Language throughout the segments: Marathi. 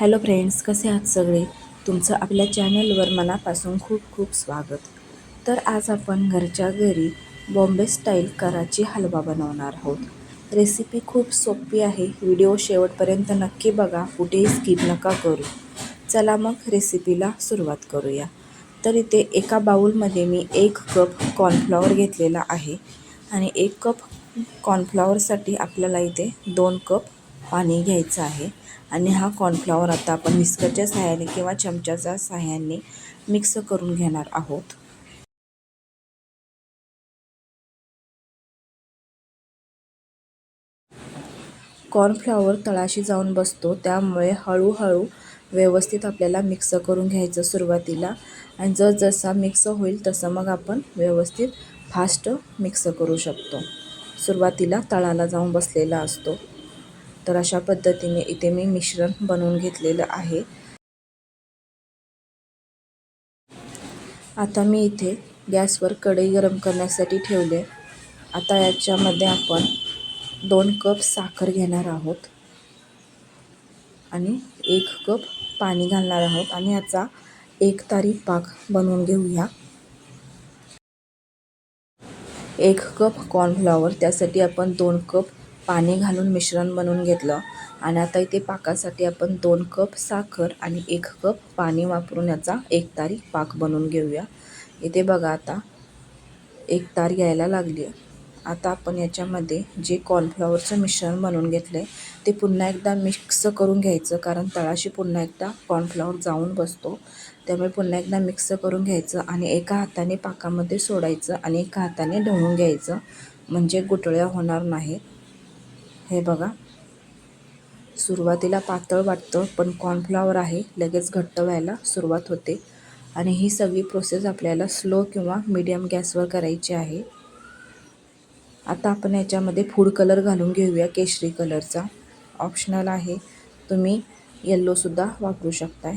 हॅलो फ्रेंड्स कसे आहात सगळे? तुमचं आपल्या चॅनलवर मनापासून खूप खूप स्वागत. तर आज आपण घरच्या घरी बॉम्बे स्टाईल कराची हलवा बनवणार आहोत. रेसिपी खूप सोपी आहे. व्हिडिओ शेवटपर्यंत नक्की बघा. कुठेही स्किप नका करू. चला मग रेसिपीला सुरुवात करूया. तर इथे एका बाऊलमध्ये मी एक कप कॉर्नफ्लॉवर घेतलेला आहे आणि एक कप कॉर्नफ्लॉवरसाठी आपल्याला इथे दोन कप पाणी घ्यायचं आहे. आणि हा कॉर्नफ्लॉवर आता आपण विस्करच्या सहाय्याने किंवा चमच्याच्या सहाय्याने मिक्स करून घेणार आहोत. कॉर्नफ्लॉवर तळाशी जाऊन बसतो त्यामुळे हळूहळू व्यवस्थित आपल्याला मिक्स करून घ्यायचं सुरुवातीला. आणि जसजसा मिक्स होईल तसं मग आपण व्यवस्थित फास्ट मिक्स करू शकतो. सुरुवातीला तळाला जाऊन बसलेला असतो. तर अशा पद्धतीने इथे मी मिश्रण बनवून घेतलेलं आहे. आता मी इथे गॅसवर कढई गरम करण्यासाठी ठेवले. आता याच्यामध्ये आपण दोन कप साखर घेणार आहोत आणि एक कप पाणी घालणार आहोत आणि याचा एक तारी पाक बनवून घेऊया. एक कप कॉर्नफ्लॉवर त्यासाठी आपण दोन कप पाणी घालून मिश्रण बनवून घेतलं. आणि आता इथे पाकासाठी आपण दोन कप साखर आणि एक कप पाणी वापरून याचा एक तारी पाक बनवून घेऊया. इथे बघा आता एक तार यायला लागली आहे. आता आपण याच्यामध्ये जे कॉर्नफ्लॉवरचं मिश्रण बनवून घेतलं आहे ते पुन्हा एकदा मिक्स करून घ्यायचं कारण तळाशी पुन्हा एकदा कॉर्नफ्लॉवर जाऊन बसतो. त्यामुळे पुन्हा एकदा मिक्स करून घ्यायचं आणि एका हाताने पाकामध्ये सोडायचं आणि एका हाताने ढवळून घ्यायचं. म्हणजे गुटळ्या होणार नाहीत. हे बघा. सुरुवातीला पातळ वाटतं पण कॉर्नफ्लॉवर आहे लगेच घट्ट व्हायला सुरुवात होते. आणि ही सगळी प्रोसेस आपल्याला स्लो किंवा मीडियम गॅसवर करायची आहे. आता आपण याच्यामध्ये फूड कलर घालून घेऊया केशरी कलरचा ऑप्शनल आहे. तुम्ही येल्लोसुद्धा वापरू शकताय.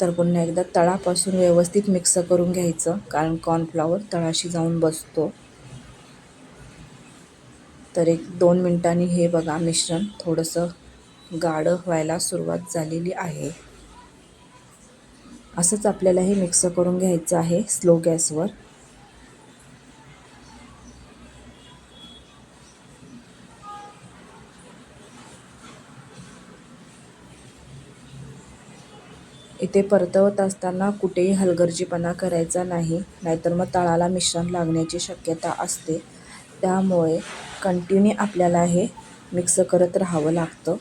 तर पुन्हा एकदा तळापासून व्यवस्थित मिक्स करून घ्यायचं कारण कॉर्नफ्लॉवर तळाशी जाऊन बसतो. तर एक दोन मिनटांनी हे बघा मिश्रण थोडंसं गाढं व्हायला सुरुवात झालेली आहे. असंच आपल्याला हे मिक्स करून घ्यायचं आहे स्लो गॅसवर. इथे परतवत असताना कुठेही हलगर्जीपणा करायचा नाही नाहीतर मग तळाला मिश्रण लागण्याची शक्यता असते. त्यामुळे कंटिन्यू आपल्याला हे मिक्स करत राहावं लागतं.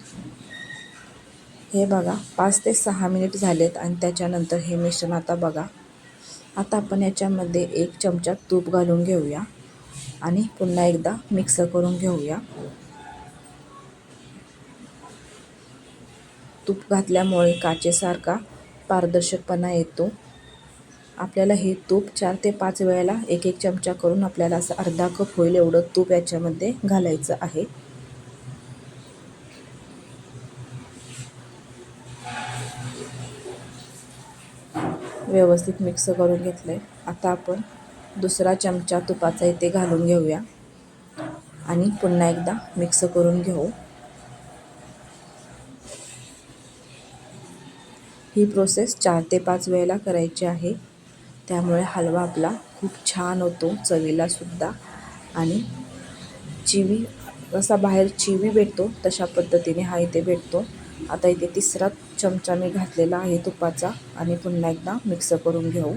हे बघा पाच ते सहा मिनिट झालेत आणि त्याच्यानंतर हे मिश्रण आता बघा. आता आपण याच्यामध्ये एक चमचा तूप घालून घेऊया आणि पुन्हा एकदा मिक्स करून घेऊया. तूप घातल्यामुळे काचेसारखा पारदर्शकपणा येतो. आपल्याला हे तूप चार ते पाच वेळेला एक एक चमचा करून आपल्याला असं अर्धा कप होईल एवढं तूप याच्यामध्ये घालायचं आहे. व्यवस्थित मिक्स करून घेतलं आहे आता आपण दुसरा चमचा तुपाचा इथे घालून घेऊया. आणि पुन्हा एकदा मिक्स करून घेऊ. ही प्रोसेस चार ते पाच वेळेला करायची आहे. त्यामुळे हलवा आपला खूप छान होतो चवीलासुद्धा आणि चिवी जसा बाहेर चिवी भेटतो तशा पद्धतीने हा इथे भेटतो. आता इथे तिसरा चमचा मी घातलेला आहे तुपाचा आणि पुन्हा एकदा मिक्स करून घेऊ.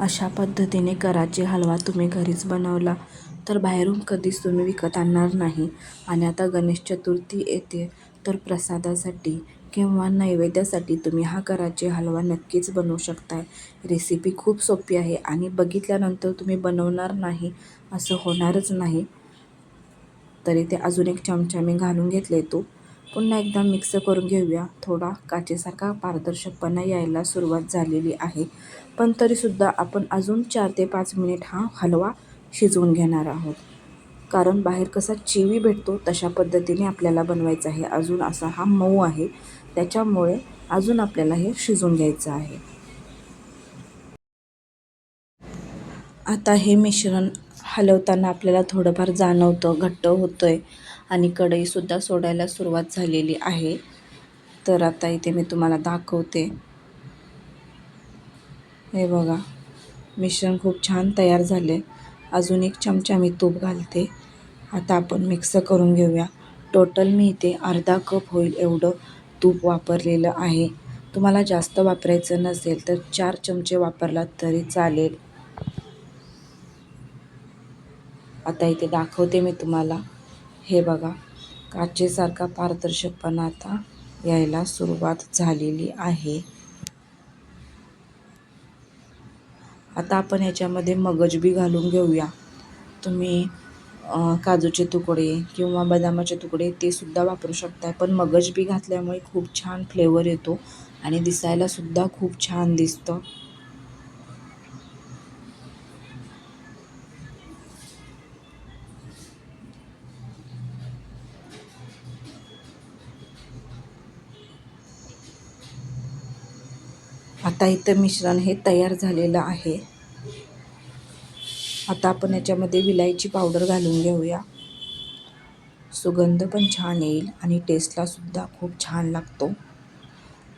अशा पद्धतीने कराची हलवा तुम्ही घरीच बनवला तर बाहेरून कधीच तुम्ही विकत आणणार नाही. आणि आता गणेश चतुर्थी येते तर प्रसादासाठी किंवा नैवेद्यासाठी तुम्ही हा कराची हलवा नक्कीच बनवू शकताय. रेसिपी खूप सोपी आहे आणि बघितल्यानंतर तुम्ही बनवणार नाही असं होणारच नाही. तरी ते अजून एक चमचा मी घालून घेतले तो. पुन्हा एकदा मिक्स करून घेऊया. थोडा काचेसारखा पारदर्शकपणा यायला सुरुवात झालेली आहे. पण तरीसुद्धा आपण अजून चार ते पाच मिनिट हा हलवा शिजवून घेणार आहोत. कारण बाहेर कसा चिवी भेटतो तशा पद्धतीने आपल्याला बनवायचं आहे. अजून असा हा मऊ आहे. त्याच्यामुळे अजून आपल्याला हे शिजून घ्यायचं आहे. आता हे मिश्रण हलवताना आपल्याला थोडंफार जाणवतं घट्ट होतं आहे आणि कढईसुद्धा सोडायला सुरुवात झालेली आहे. तर आता इथे मी तुम्हाला दाखवते. हे बघा मिश्रण खूप छान तयार झाले अजून एक चमचा मी तूप घालते. आता आपण मिक्स करून घेऊया. टोटल मी इथे अर्धा कप होईल एवढं तूप वापरलेलं आहे. तुम्हाला जास्त वापरायचं नसेल तर चार चमचे वापरलात तरी चालेल. आता इथे दाखवते मी तुम्हाला. हे बघा काचेसारखा पारदर्शकपणा आता यायला सुरुवात झालेली आहे. आता आपण ह्याच्यामध्ये मगज बी घालून घेऊया. तुम्ही काजूचे तुकडे किंवा बदामाचे तुकडे ते सुद्धा वापरू शकताय. पण मगज बी घातल्यामुळे खूप छान फ्लेवर येतो आणि दिसायलासुद्धा खूप छान दिसतं. आता इथं मिश्रण हे तयार झालेलं आहे. आता आपण याच्यामध्ये विलायची पावडर घालून घेऊया. सुगंध पण छान येईल आणि टेस्टलासुद्धा खूप छान लागतो.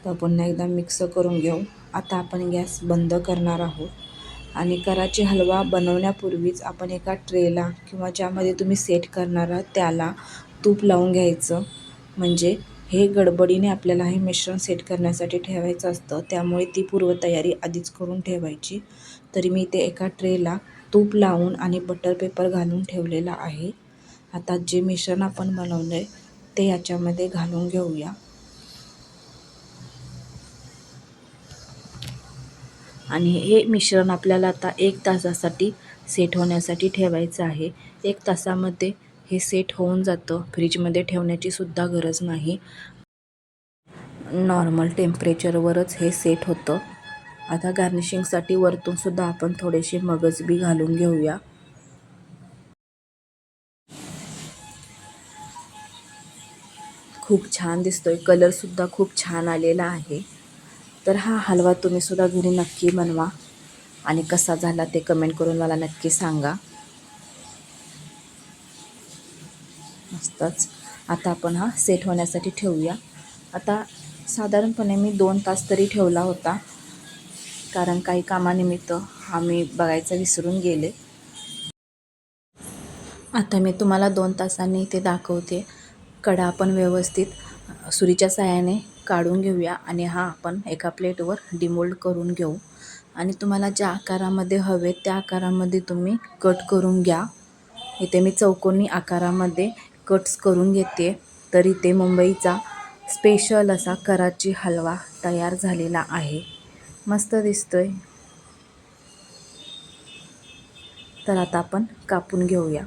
तर पुन्हा एकदा मिक्स करून घेऊ. आता आपण गॅस बंद करणार आहोत. आणि कराची हलवा बनवण्यापूर्वीच आपण एका ट्रेला किंवा ज्यामध्ये तुम्ही सेट करणार आहात त्याला तूप लावून घ्यायचं. म्हणजे हे गडबडीने आपल्याला हे मिश्रण सेट करण्यासाठी ठेवायचं असतं. त्यामुळे ती पूर्वतयारी आधीच करून ठेवायची. तरी मी ते एका ट्रेला तूप लावून आणि बटर पेपर घालून ठेवलेला आहे. आता जे मिश्रण आपण बनवलं आहे ते याच्यामध्ये घालून घेऊया. आणि हे मिश्रण आपल्याला आता एक तासासाठी सेट होण्यासाठी ठेवायचं आहे. एक तासामध्ये हे सेट होऊन जातं. फ्रीजमध्ये ठेवण्याची सुद्धा गरज नाही. नॉर्मल टेम्परेचरवरच हे सेट होतं. आता गार्निशिंगसाठी वरतूनसुद्धा आपण थोडेसे मगज बी घालून घेऊया. खूप छान दिसतोय. कलरसुद्धा खूप छान आलेला आहे. तर हा हलवा तुम्हीसुद्धा घरी नक्की बनवा. आणि कसा झाला ते कमेंट करून मला नक्की सांगा. मस्तच. आता आपण हा सेट होण्यासाठी ठेवूया. आता साधारणपणे मी दोन तास तरी ठेवला होता. कारण काही कामानिमित्त हा मी बघायचं विसरून गेले. आता मी तुम्हाला दोन तासांनी इथे दाखवते. कडा आपण व्यवस्थित सुरीच्या साह्याने काढून घेऊया आणि हा आपण एका प्लेटवर डिमोल्ड करून घेऊ. आणि तुम्हाला ज्या आकारामध्ये हवे त्या आकारामध्ये तुम्ही कट करून घ्या. इथे मी चौकोनी आकारामध्ये कट्स करून घेते. तर इथे मुंबईचा स्पेशल असा कराची हलवा तयार झालेला आहे. मस्त दिसतोय. तर आता आपण कापून घेऊया.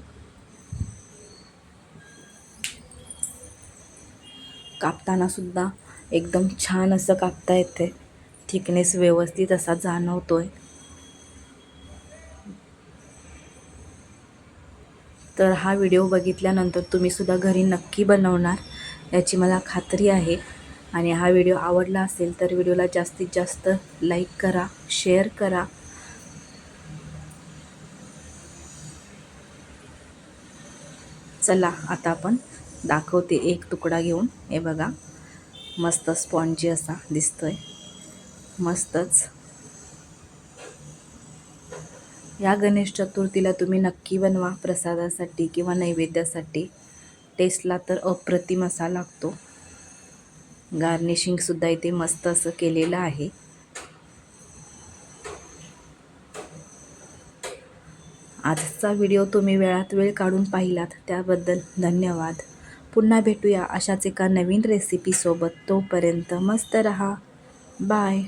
कापताना सुद्धा एकदम छान असं कापता येते थिकनेस व्यवस्थित असा जाणवतोय. तर हा व्हिडिओ बघितल्यानंतर तुम्हीसुद्धा घरी नक्की बनवणार याची मला खात्री आहे. आणि हा व्हिडिओ आवडला असेल तर व्हिडिओला जास्तीत जास्त लाईक करा शेअर करा. चला आता आपण दाखवते एक तुकडा घेऊन. हे बघा मस्त स्पॉन्जी असा दिसतोय. मस्तच. या गणेश चतुर्थीला तुम्ही नक्की बनवा प्रसादासाठी किंवा नैवेद्यासाठी. टेस्टला तर अप्रतिम असा लागतो. गार्निशिंगसुद्धा इथे मस्त असं केलेलं आहे. आजचा व्हिडिओ तुम्ही वेळात वेळ काढून पाहिलात त्याबद्दल धन्यवाद. पुन्हा भेटूया अशाच एका नवीन रेसिपीसोबत तोपर्यंत मस्त रहा. बाय